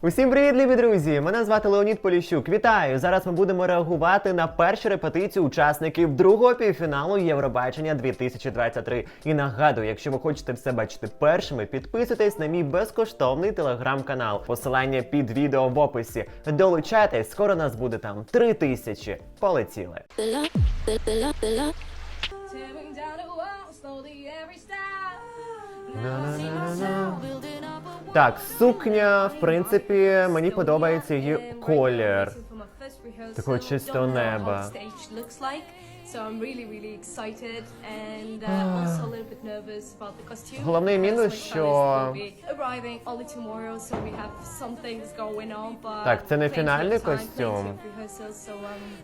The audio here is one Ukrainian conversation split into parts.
Усім привіт, любі друзі! Мене звати Леонід Поліщук. Вітаю! Зараз ми будемо реагувати на першу репетицію учасників другого півфіналу Євробачення 2023. І нагадую, якщо ви хочете все бачити першими, підписуйтесь на мій безкоштовний телеграм-канал. Посилання під відео в описі. Долучайтесь, скоро нас буде там три тисячі. Полетіли. Так, сукня, в принципі, мені подобається її колір. Такого чистого неба. Uh. Головний мінус, що- Так, це не фінальний костюм. um,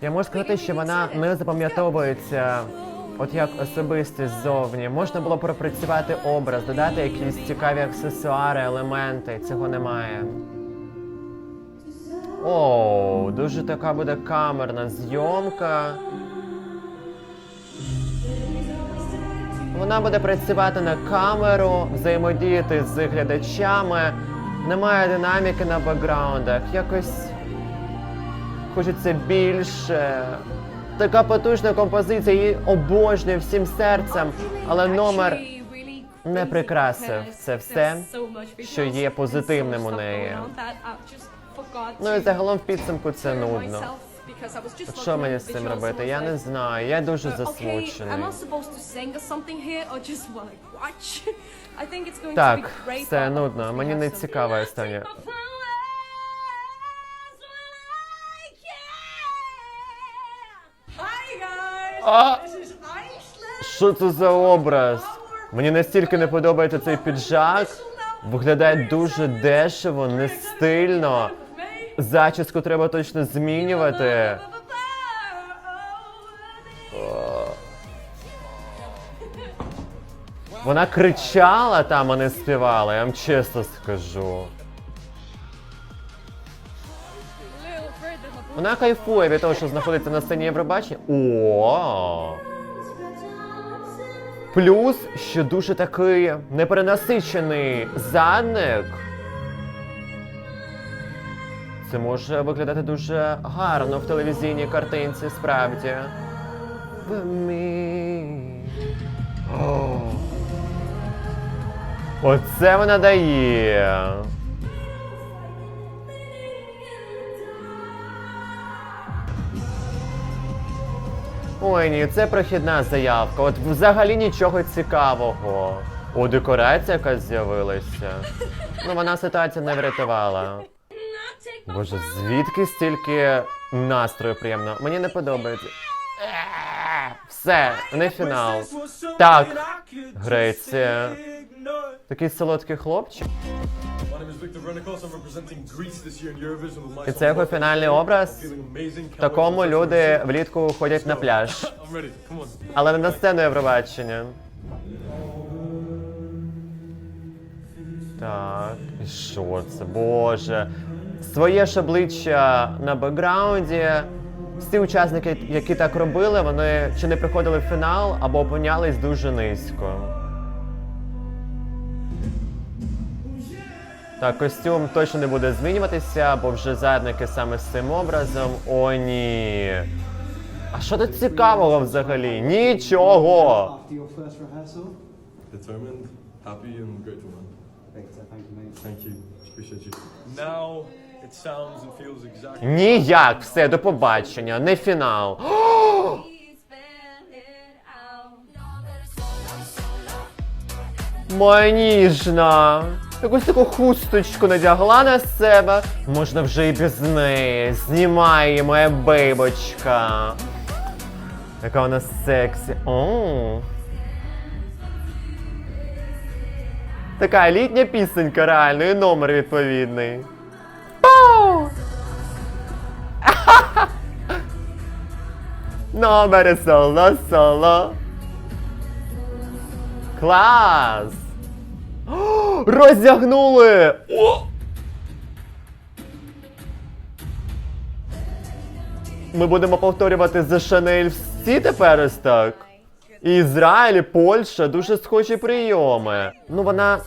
Я можу сказати, що вона не запам'ятовується. От як особистість ззовні. Можна було пропрацювати образ, додати якісь цікаві аксесуари, елементи. Цього немає. О, дуже така буде камерна зйомка. Вона буде працювати на камеру, взаємодіяти з глядачами. Немає динаміки на бекграундах. Якось хочеться більше. Така потужна композиція, її обожнюю всім серцем, але номер не прикрасив це все, що є позитивним у неї. Ну і загалом в підсумку це нудно. Що мені з цим робити? Я не знаю. Я дуже uh, засмучений. am I supposed to sing something here А! Що це за образ? Мені настільки не подобається цей піджак. Виглядає дуже дешево, не стильно. Зачіску треба точно змінювати. Вона кричала там, а не співала, я вам чесно скажу. Вона кайфує від того, що знаходиться на сцені Євробачення. О! Плюс, що дуже такий неперенасичений задник. Це може виглядати дуже гарно в телевізійній картинці, справді. Оце вона дає. Ой, ні, це прохідна заявка. От взагалі нічого цікавого. О, декорація якась з'явилася. Ну, вона ситуацію не врятувала. Боже, звідки стільки настрою приємно? Мені не подобається. Е, Все, не фінал. Так, Греція. Такий солодкий хлопчик. І це його фінальний образ. В такому люди влітку ходять на пляж. Але не на сцену Євробачення. Так, і що це? Боже. Своє ж обличчя на бекграунді. Всі учасники, які так робили, вони чи не приходили в фінал, або опинялись дуже низько. Так, костюм точно не буде змінюватися, бо вже задники саме з цим образом. О, ні. А що тут цікавого взагалі? Нічого! After your first rehearsal? Determined, happy, and grateful, man. Thank you, mate. Thank you. Appreciate you. Now it sounds and feels exactly. Ніяк, все, до побачення, не фінал. Моя ніжна. Якусь таку хусточку надягла на себе. Можна вже і без неї. Знімай, моя бейбочка. Яка вона сексі. О. Така літня пісенька, реально, і номер відповідний. Номер соло, соло. Клас! Роздягнули! О! Ми будемо повторювати за Шанель всі тепер ось так. І Ізраїль, Польща дуже схожі прийоми. Ну вона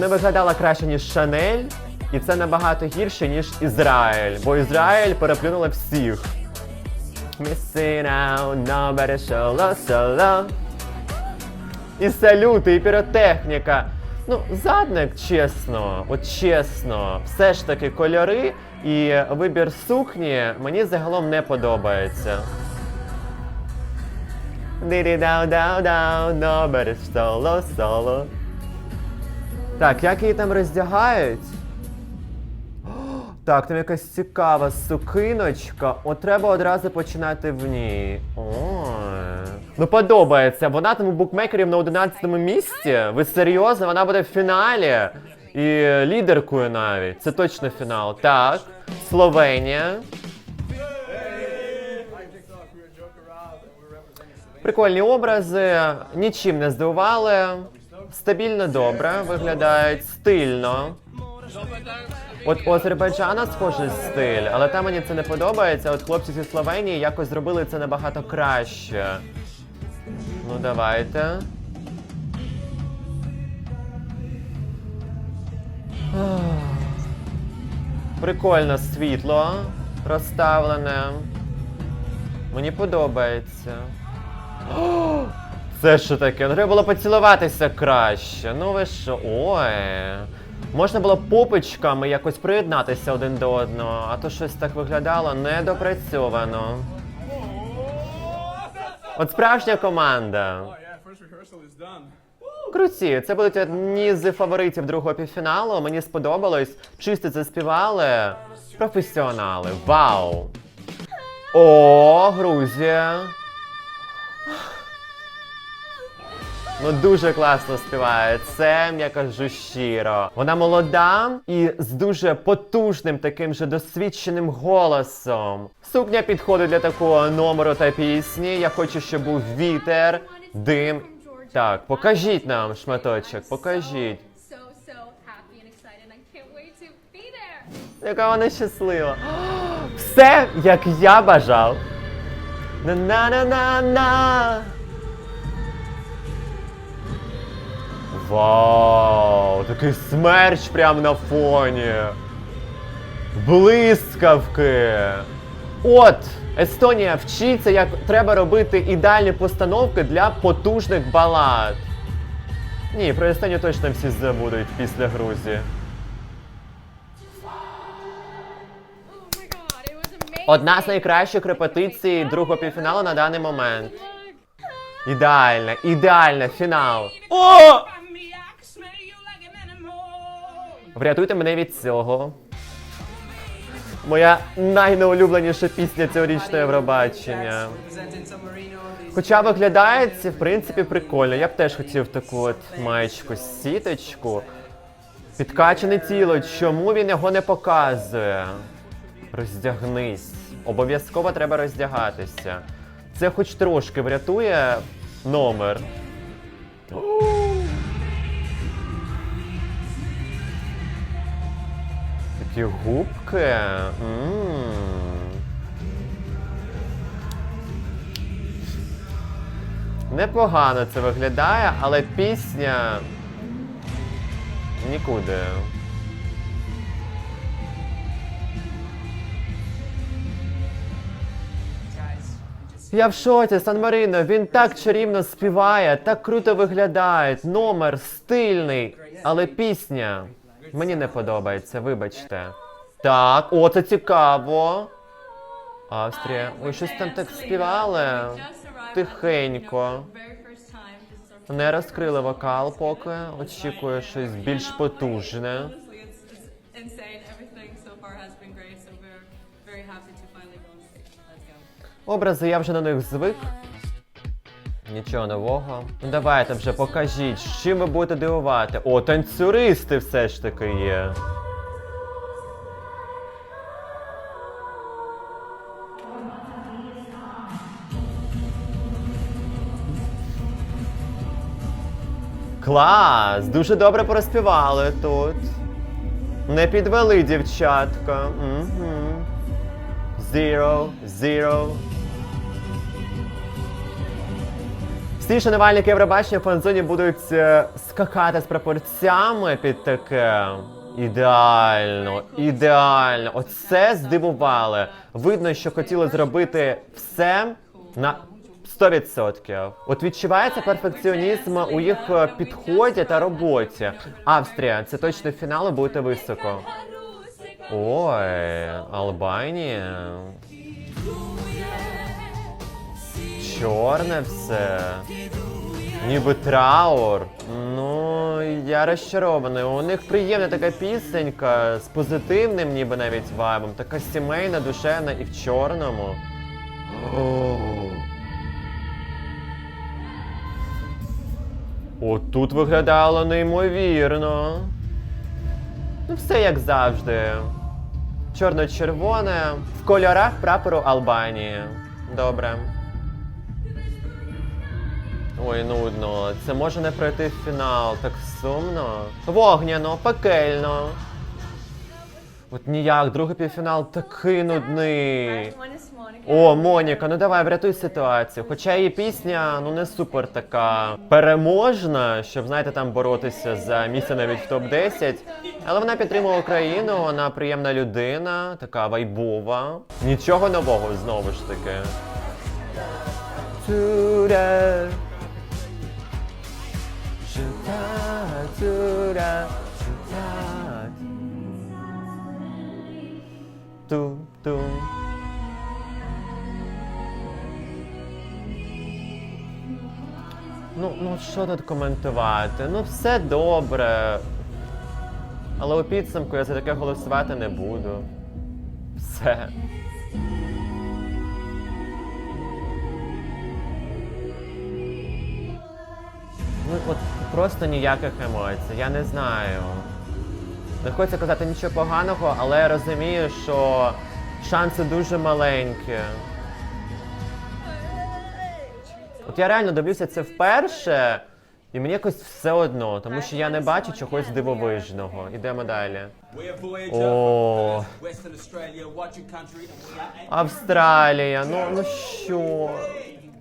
не виглядала краще, ніж Шанель, І це набагато гірше, ніж Ізраїль, бо Ізраїль переплюнула всіх. І салюти, і піротехніка. Ну, задник, чесно, от чесно, все ж таки кольори і вибір сукні мені загалом не подобається. Ді-ді-дау-дау-дау, nobody solo, solo. Так, як її там роздягають? О, Так, там якась цікава сукиночка. От треба одразу починати в ній. Ой. Ну подобається. Вона там у букмекерів на 11 місці. Ви серйозно? Вона буде в фіналі. І лідеркою навіть. Це точно фінал. Так. Словенія. Прикольні образи, нічим не здивували. Стабільно добре виглядають, стильно. От у Азербайджана схожий стиль, але там мені це не подобається. От хлопці зі Словенії якось зробили це набагато краще. Ну давайте. Прикольно світло розставлене. Мені подобається. О, Це що таке? Ну треба було поцілуватися краще. Ну ви що? Ой. Можна було попичками якось приєднатися один до одного, а то щось так виглядало недопрацьовано. От справжня команда. Круті, це будуть одні з фаворитів другого півфіналу. Мені сподобалось. Чисто заспівали. Професіонали. Вау! О, Грузія. Ну дуже класно співає. Це я кажу щиро. Вона молода і з дуже потужним таким же досвідченим голосом. Сукня підходить для такого номеру та пісні. Я хочу, щоб був вітер, дим. Так, покажіть нам шматочок, покажіть. Яка вона щаслива. Все, як я бажав. На-на-на-на-на. Вау, такий смерч прямо на фоні. Блискавки. От, Естонія вчиться, як треба робити ідеальні постановки для потужних балад. Ні, про Естонію точно всі забудуть після Грузії. Одна з найкращих репетицій другого півфіналу на даний момент. Ідеальна, ідеальна фінал. О! Врятуйте мене від цього. Моя найнеулюбленіша пісня цьогорічного Євробачення. Хоча виглядає це, в принципі, прикольно. Я б теж хотів таку от маєчку сіточку. Підкачане тіло, чому він його не показує? Роздягнись. Обов'язково треба роздягатися. Це хоч трошки врятує номер. Такі губки. Непогано це виглядає, але пісня нікуди. Я в шоці, Сан Марино, він так чарівно співає, так круто виглядає. Номер стильний, але пісня мені не подобається, вибачте. Так, о, це цікаво. Австрія. Ой, щось там так співали. Тихенько. Не розкрили вокал поки. Очікую щось більш потужне. Образи я вже на них звик. Нічого нового. Ну давайте вже покажіть, з чим ви будете дивувати. О, танцюристи все ж таки є. Клас! Дуже добре проспівали тут. Не підвели дівчатка. Угу. Zero, zero. Всі шанувальники Євробачення в фан-зоні будуть е, скакати з прапорцями під таке. Ідеально, ідеально. Оце здивували. Видно, що хотіли зробити все на 100%. От відчувається перфекціонізм у їх е, підході та роботі. Австрія, це точно фінал, будете високо. Ой, Албанія. Чорне все. Ніби траур. Ну, я розчарований. У них приємна така пісенька з позитивним, ніби навіть вайбом. Така сімейна, душевна і в чорному. От тут виглядало неймовірно. Ну, все як завжди. Чорно-червоне в кольорах прапору Албанії. Добре. Ой, нудно. Це може не пройти в фінал, так сумно. Вогняно, пекельно. От ніяк, другий півфінал такий нудний. О, Моніка, ну давай, врятуй ситуацію. Хоча її пісня ну не супер така переможна, щоб знаєте, там боротися за місце навіть в топ-10. Але вона підтримує Україну, вона приємна людина, така вайбова. Нічого нового знову ж таки. Тюре. Жита, тюре, жита. Ну, ну що тут коментувати? Ну все добре. Але у підсумку я за таке голосувати не буду. Все. От просто ніяких емоцій, я не знаю. Не хочеться казати нічого поганого, але я розумію, що шанси дуже маленькі. От я реально дивлюся це вперше, і мені якось все одно, тому що я не бачу чогось дивовижного. Ідемо далі. О, Австралія, ну ну що?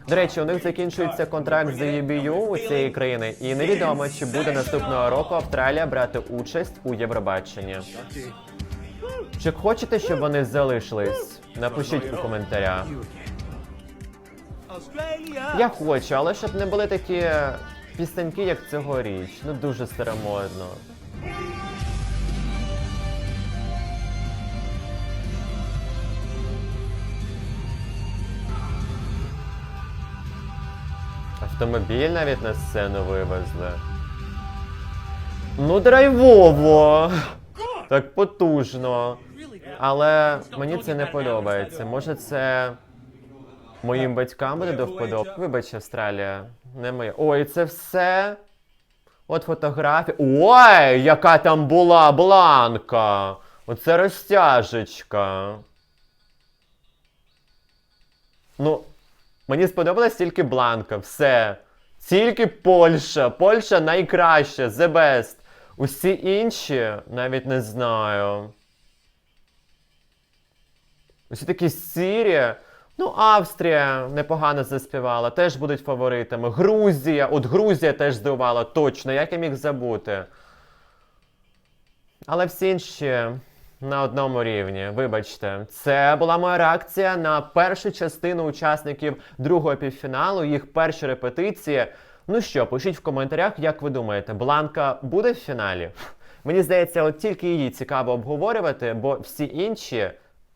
До речі, у них закінчується контракт з EBU у цієї країни, і невідомо, чи буде наступного року Австралія брати участь у Євробаченні. Чи хочете, щоб вони залишились? Напишіть у коментарях. Я хочу, але щоб не були такі пісеньки, як цьогоріч. Ну дуже старомодно. Автомобіль навіть на сцену вивезли. Ну, драйвово! Так потужно. Але мені це не подобається. Може, це моїм батькам буде до вподоб. Вибач, Австралія, не моє. Ой, це все. От фотографія. Ой, яка там була бланка! Оце розтяжечка. Ну, Мені сподобалась тільки Бланка, все. Тільки Польща. Польща найкраща, the best. Усі інші навіть не знаю. Усі такі сірі. Ну, Австрія непогано заспівала, теж будуть фаворитами. Грузія, от Грузія теж здивувала, точно, як я міг забути. Але всі інші на одному рівні. Вибачте, це була моя реакція на першу частину учасників другого півфіналу, їх перші репетиції. Ну що, пишіть в коментарях, як ви думаєте, Бланка буде в фіналі? Мені здається, от тільки її цікаво обговорювати, бо всі інші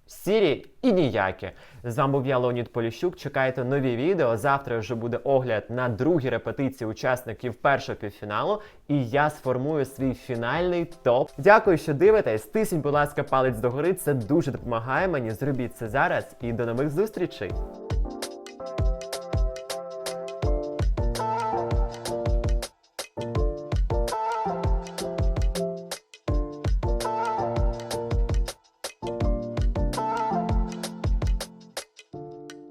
сірі і ніякі. З вами був я Леонід Поліщук. Чекайте нові відео. Завтра вже буде огляд на другі репетиції учасників першого півфіналу, і я сформую свій фінальний топ. Дякую, що дивитесь. Тисніть, будь ласка, палець догори. Це дуже допомагає мені. Зробіть це зараз і до нових зустрічей.